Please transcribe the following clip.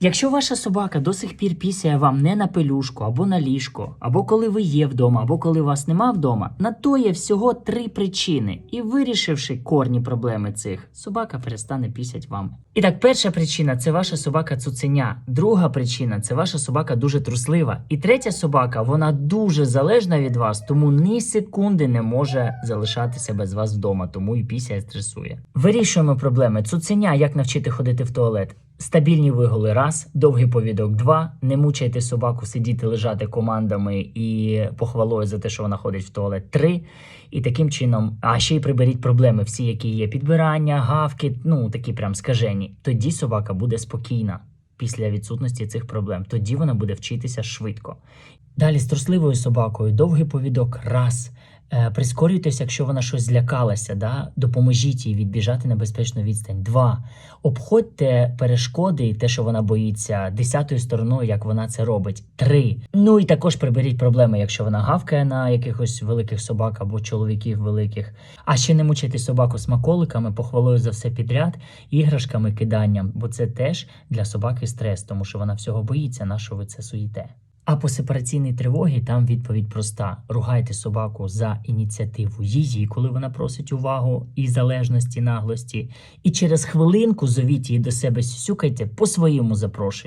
Якщо ваша собака до сих пір пісяє вам не на пелюшку або на ліжко, або коли ви є вдома, або коли вас нема вдома, на то є всього три причини. І вирішивши корні проблеми цих, собака перестане пісять вам. І так, перша причина це ваша собака цуценя. Друга причина це ваша собака дуже труслива. І третя собака, вона дуже залежна від вас, тому ні секунди не може залишатися без вас вдома, тому і пісяє стресує. Вирішуємо проблеми. Цуценя, як навчити ходити в туалет. Стабільні вигули раз, довгий повідок два. Не мучайте собаку сидіти, лежати командами і похвалою за те, що вона ходить в туалет. Три. І таким чином, а ще й приберіть проблеми, всі, які є: підбирання, гавки, ну такі прям скажені. Тоді собака буде спокійна після відсутності цих проблем. Тоді вона буде вчитися швидко. Далі з трусливою собакою довгий повідок раз. Е, Прискорюйтесь, якщо вона щось злякалася, да? допоможіть їй відбіжати на безпечну відстань. Два. Обходьте перешкоди і те, що вона боїться, десятою стороною, як вона це робить. Три. Ну і також приберіть проблеми, якщо вона гавкає на якихось великих собак або чоловіків великих. А ще не мучайте собаку смаколиками, похвалою за все підряд, іграшками, киданням, бо це теж для собаки стрес, тому що вона всього боїться, на що ви це суєте. А по сепараційній тривогі там відповідь проста: ругайте собаку за ініціативу її, коли вона просить увагу і залежності, наглості. І через хвилинку зовіть її до себе сюсюкайте по своєму запрошенню.